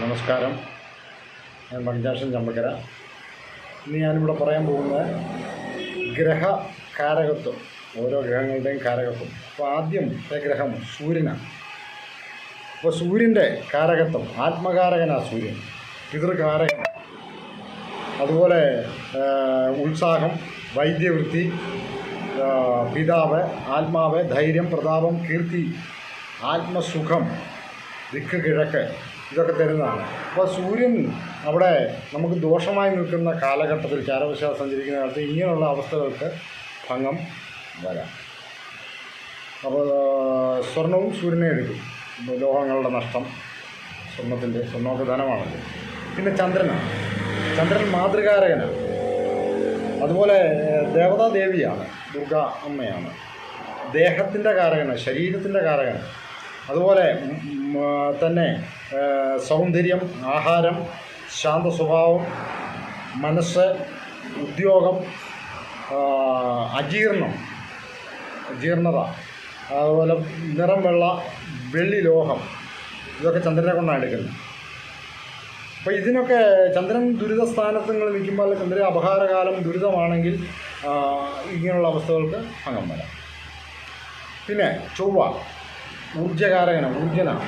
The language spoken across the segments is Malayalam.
നമസ്കാരം. ഞാൻ മഞ്ചാഷൻ ചമ്പക്കര. ഇന്ന് ഞാനിവിടെ പറയാൻ പോകുന്നത് ഗ്രഹ കാരകത്വം ഓരോ ഗ്രഹങ്ങളുടെയും കാരകത്വം. അപ്പോൾ ആദ്യത്തെ ഗ്രഹം സൂര്യനാണ്. അപ്പോൾ സൂര്യന്റെ കാരകത്വം ആത്മകാരകനാണ് സൂര്യൻ പിതൃകാരകൻ. അതുപോലെ ഉത്സാഹം വൈദ്യവൃത്തി പിതാവ് ആത്മാവ് ധൈര്യം പ്രതാപം കീർത്തി ആത്മസുഖം ദിക്ക് കിഴക്ക്. ഇതൊക്കെ തരുന്നതാണ്. അപ്പോൾ സൂര്യൻ അവിടെ നമുക്ക് ദോഷമായി നിൽക്കുന്ന കാലഘട്ടത്തിൽ ചാരവശാൽ സഞ്ചരിക്കുന്ന കാലത്ത് ഇങ്ങനെയുള്ള അവസ്ഥകൾക്ക് ഭംഗം വരാം. അപ്പോൾ സ്വർണവും സൂര്യനെ എടുക്കും. ലോഹങ്ങളുടെ നഷ്ടം സ്വർണത്തിന്റെ സ്വർണമൊക്കെ ധനമാണല്ലോ പിന്നെ ചന്ദ്രനാണ് ചന്ദ്രൻ മാതൃകാരകനാണ്. അതുപോലെ ദേവതാദേവിയാണ് ദേവതാ ദേവിയാണ് ദുർഗ അമ്മയാണ്. ദേഹത്തിന്റെ കാരകനാണ് ശരീരത്തിന്റെ കാരകനാണ്. അതുപോലെ തന്നെ സൗന്ദര്യം ആഹാരം ശാന്ത സ്വഭാവം മനസ്സ് ഉദ്യോഗം അജീർണം ജീർണത അതുപോലെ നിറം വെള്ള വെള്ളി ലോഹം ഇതൊക്കെ ചന്ദ്രനെ കൊണ്ടാണ് എടുക്കുന്നത്. അപ്പോൾ ഇതിനൊക്കെ ചന്ദ്രൻ ദുരിത സ്ഥാനത്ത് നിങ്ങൾ നിൽക്കുമ്പോൾ ചന്ദ്രൻ അപഹാരകാലം ദുരിതമാണെങ്കിൽ ഇങ്ങനെയുള്ള അവസ്ഥകൾക്ക് ഭംഗം വരാം. പിന്നെ ചൊവ്വ. ഊർജകാരകനാണ് ഊർജനാണ്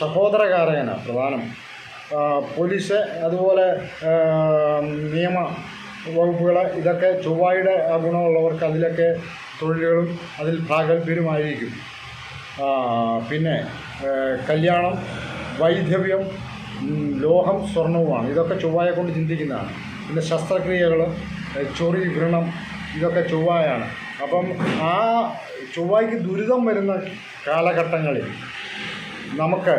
സഹോദരകാരകനാണ് പ്രധാനം. പോലീസ് അതുപോലെ നിയമ വകുപ്പുകൾ ഇതൊക്കെ ചൊവ്വായുടെ ഗുണമുള്ളവർക്ക് അതിലൊക്കെ തൊഴിലുകളും അതിൽ പ്രാഗൽഭ്യരുമായിരിക്കും പിന്നെ കല്യാണം വൈധവ്യം ലോഹം സ്വർണവുമാണ്. ഇതൊക്കെ ചൊവ്വായെ കൊണ്ട് ചിന്തിക്കുന്നതാണ്. പിന്നെ ശസ്ത്രക്രിയകൾ ചൊറി വ്രണം ഇതൊക്കെ ചൊവ്വായാണ് അപ്പം ആ ചൊവ്വായ്ക്ക് ദുരിതം വരുന്ന കാലഘട്ടങ്ങളിൽ നമുക്ക്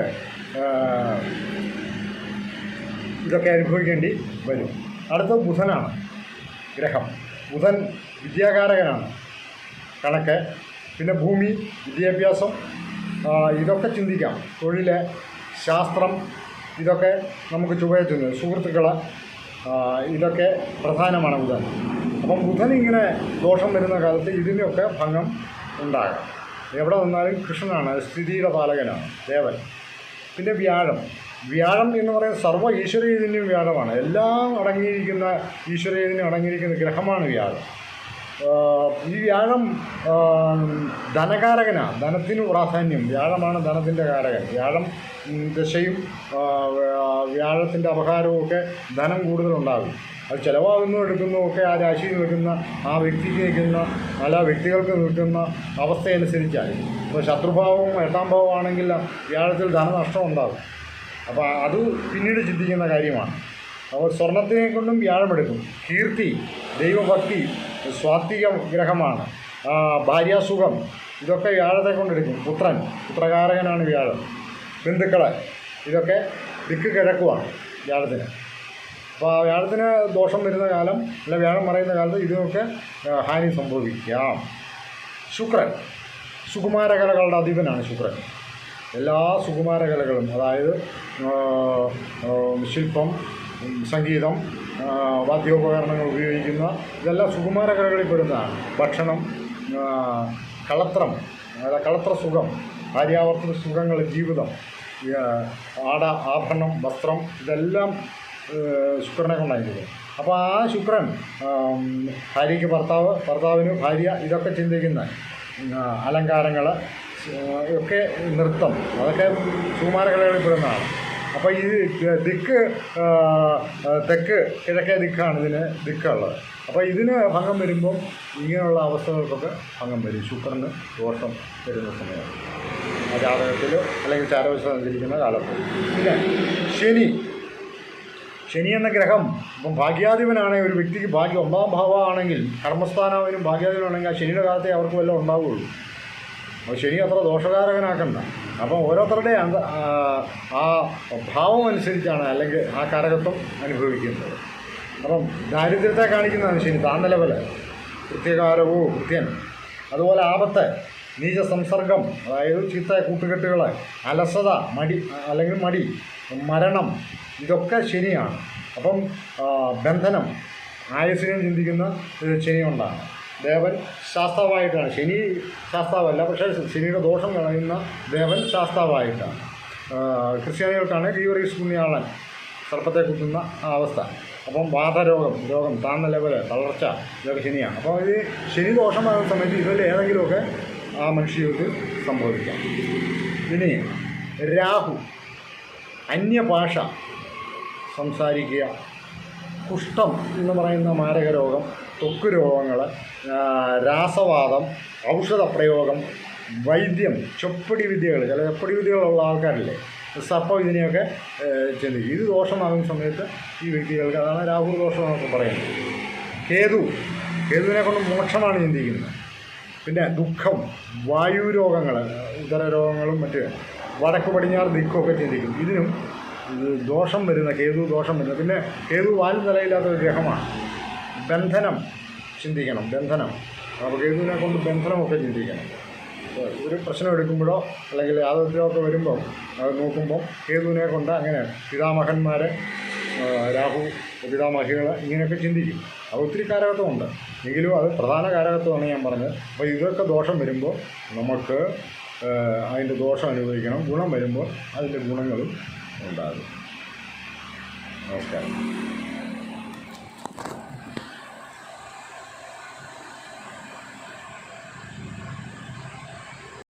ഇതൊക്കെ അനുഭവിക്കേണ്ടി വരും. അടുത്ത ബുധനാണ് ഗ്രഹം. ബുധൻ വിദ്യാകാരകനാണ്. കണക്ക്. പിന്നെ ഭൂമി വിദ്യാഭ്യാസം ഇതൊക്കെ ചിന്തിക്കാം. തൊഴിൽ ശാസ്ത്രം ഇതൊക്കെ നമുക്ക് ചുവയെ ചെന്നു സുഹൃത്തുക്കൾ ഇതൊക്കെ പ്രധാനമാണ് ബുധൻ. അപ്പം ബുധൻ ഇങ്ങനെ ദോഷം വരുന്ന കാലത്ത് ഇതിനൊക്കെ ഭംഗം ഉണ്ടാകാം എവിടെ നിന്നാലും കൃഷ്ണനാണ് സ്ഥിതിയുടെ പാലകനാണ് ദേവൻ. പിന്നെ വ്യാഴം. വ്യാഴം എന്ന് പറയുന്നത് സർവ ഈശ്വരചൈതന്യം വ്യാഴമാണ്. എല്ലാം അടങ്ങിയിരിക്കുന്ന ഈശ്വരചൈതന്യം അടങ്ങിയിരിക്കുന്ന ഗ്രഹമാണ് വ്യാഴം. ഈ വ്യാഴം ധനകാരകനാണ് ധനത്തിന് പ്രാധാന്യം. വ്യാഴമാണ് ധനത്തിന്റെ കാരകൻ. വ്യാഴം ദശയും വ്യാഴത്തിന്റെ അപഹാരവും ഒക്കെ ധനം കൂടുതലുണ്ടാകും. അത് ചിലവാകുന്നു എടുക്കുന്നു ഒക്കെ ആ രാശിയിൽ നിൽക്കുന്ന ആ വ്യക്തിക്ക് നിൽക്കുന്ന അല്ല വ്യക്തികൾക്ക് നിൽക്കുന്ന അവസ്ഥയനുസരിച്ചായി ഇപ്പോൾ ശത്രുഭാവവും എട്ടാം ഭാവമാണെങ്കിൽ വ്യാഴത്തിൽ ധനനഷ്ടം ഉണ്ടാകും. അപ്പോൾ അത് പിന്നീട് ചിന്തിക്കുന്ന കാര്യമാണ്. അപ്പോൾ സ്വർണത്തിനെ കൊണ്ടും വ്യാഴമെടുക്കും കീർത്തി ദൈവഭക്തി സ്വാത്വിക ഗ്രഹമാണ്. ഭാര്യാസുഖം ഇതൊക്കെ വ്യാഴത്തെ കൊണ്ടെടുക്കും പുത്രൻ പുത്രകാരകനാണ് വ്യാഴം. ബന്ധുക്കൾ ഇതൊക്കെ ദിക്ക് കിഴക്കുവാണ് വ്യാഴത്തിന്. അപ്പോൾ വ്യാഴത്തിന് ദോഷം വരുന്ന കാലം അല്ലെങ്കിൽ വ്യാഴം മറയുന്ന കാലത്ത് ഇതിനൊക്കെ ഹാനി സംഭവിക്കാം. ശുക്രൻ. സുകുമാരകലകളുടെ അധിപനാണ് ശുക്രൻ. എല്ലാ സുകുമാരകലകളും അതായത് ശില്പം സംഗീതം വാദ്യോപകരണങ്ങൾ ഉപയോഗിക്കുന്ന ഇതെല്ലാം സുകുമാരകലകളിൽ പെടുന്നതാണ്. ഭക്ഷണം കളത്രം അതായത് കളത്ര സുഖം ഭാര്യാവർത്തന സുഖങ്ങൾ ജീവിതം ആട ആഭരണം വസ്ത്രം ഇതെല്ലാം ശുക്രനെ കൊണ്ടായിരിക്കും. അപ്പോൾ ആ ശുക്രൻ ഭാര്യയ്ക്ക് ഭർത്താവ് ഭർത്താവിന് ഭാര്യ ഇതൊക്കെ ചിന്തിക്കുന്ന അലങ്കാരങ്ങൾ ഒക്കെ നൃത്തം അതൊക്കെ സുകുമാരകലകളിൽ പെടുന്നതാണ്. അപ്പോൾ ഈ ദിക്ക് തെക്ക് കിഴക്കേ ദിക്കാണ് ഇതിന് ദിക്കുള്ളത്. അപ്പോൾ ഇതിന് ഭംഗം വരുമ്പം ഇങ്ങനെയുള്ള അവസ്ഥകൾക്കൊക്കെ ഭംഗം വരും. ശുക്രന് ദോഷം വരുന്ന സമയമാണ് ജാതകത്തിൽ അല്ലെങ്കിൽ ചാരവശം സഞ്ചരിക്കുന്ന കാലത്ത്. ശനി ശനി എന്ന ഗ്രഹം ഇപ്പം ഭാഗ്യാധിപനാണ് ഒരു വ്യക്തിക്ക് ഭാഗ്യം ഒമ്പതാം ഭാവമാണെങ്കിൽ കർമ്മസ്ഥാനാവിനും ഭാഗ്യാധിപനാണെങ്കിൽ ആ ശനിയുടെ കാലത്തെ അവർക്ക് വല്ലതും ഉണ്ടാവുകയുള്ളൂ. അപ്പോൾ ശനി അത്ര ദോഷകാരകനാക്കണ്ട. അപ്പം ഓരോരുത്തരുടെയും അന്ത ആ- ഭാവം അനുസരിച്ചാണ് അല്ലെങ്കിൽ ആ കാരകത്വം അനുഭവിക്കുന്നത്. അപ്പം ദാരിദ്ര്യത്തെ കാണിക്കുന്നതാണ് ശനി താന്നലവൽ കൃത്യകാരവോ കൃത്യൻ അതുപോലെ ആപത്ത് നീച സംസർഗം അതായത് ചീത്ത കൂട്ടുകെട്ടുകൾ അലസത മടി അല്ലെങ്കിൽ മടി മരണം ഇതൊക്കെ ശനിയാണ്. അപ്പം ബന്ധനം ആയുസിനെ ചിന്തിക്കുന്ന ശനി കൊണ്ടാണ്. ദേവൻ ശാസ്താവായിട്ടാണ്. ശനി ശാസ്താവല്ല പക്ഷേ ശനിയുടെ ദോഷം കളയുന്ന ദേവൻ ശാസ്താവായിട്ടാണ്. ക്രിസ്ത്യാനികൾക്കാണ് ലീവറീസ് പുണ്യാളൻ സർപ്പത്തെ കുത്തുന്ന അവസ്ഥ. അപ്പം വാതരോഗം രോഗം താന്ന ലെവൽ തളർച്ച ഇതൊക്കെ ശനിയാണ്. അപ്പോൾ ഇത് ശനി ദോഷമാകുന്ന സമയത്ത് ഇതിൽ ഏതെങ്കിലുമൊക്കെ ആ മനുഷ്യർക്ക് സംഭവിക്കാം. ഇനി രാഹു അന്യഭാഷ സംസാരിക്കുക. കുഷ്ഠം എന്ന് പറയുന്ന മാരക രോഗം ത്വക്ക് രോഗങ്ങൾ രാസവാദം ഔഷധപ്രയോഗം വൈദ്യം ചൊപ്പടി വിദ്യകൾ. ചില ചൊപ്പടി വിദ്യകളുള്ള ആൾക്കാരില്ലേ? സർപ്പം ഇതിനെയൊക്കെ ചിന്തിക്കും ഇത് ദോഷമാകുന്ന സമയത്ത് ഈ വ്യക്തികൾക്ക് അതാണ് രാഹു ദോഷം എന്നൊക്കെ പറയുന്നത്. കേതു. കേതുവിനെ കൊണ്ട് മോക്ഷമാണ് ചിന്തിക്കുന്നത്. പിന്നെ ദുഃഖം വായു രോഗങ്ങൾ ഉദര രോഗങ്ങളും മറ്റ് വടക്ക് പടിഞ്ഞാറ് ദിക്കൊക്കെ ചിന്തിക്കും ഇതിനും ഇത് ദോഷം വരുന്ന കേതു ദോഷം വരുന്ന. പിന്നെ കേതു വാൽ നിലയില്ലാത്ത ഒരു ഗ്രഹമാണ്. ബന്ധനം ചിന്തിക്കണം ബന്ധനം. അപ്പോൾ കേതുവിനെ കൊണ്ട് ബന്ധനമൊക്കെ ചിന്തിക്കണം. ഒരു പ്രശ്നം എടുക്കുമ്പോഴോ അല്ലെങ്കിൽ യാതൊക്കെ വരുമ്പോൾ അത് നോക്കുമ്പോൾ കേതുവിനെ കൊണ്ട് അങ്ങനെ പിതാമഹന്മാർ രാഹു പിതാമഹികൾ ഇങ്ങനെയൊക്കെ ചിന്തിക്കും. അത് ഒത്തിരി കാരകത്വമുണ്ട്. എങ്കിലും അത് പ്രധാന കാരകത്വമാണ് ഞാൻ പറഞ്ഞത്. അപ്പോൾ ഇതൊക്കെ ദോഷം വരുമ്പോൾ നമുക്ക് അതിന്റെ ദോഷം അനുഭവിക്കണം. ഗുണം വരുമ്പോൾ അതിന്റെ ഗുണങ്ങളും ഉണ്ടാകും. നമസ്കാരം.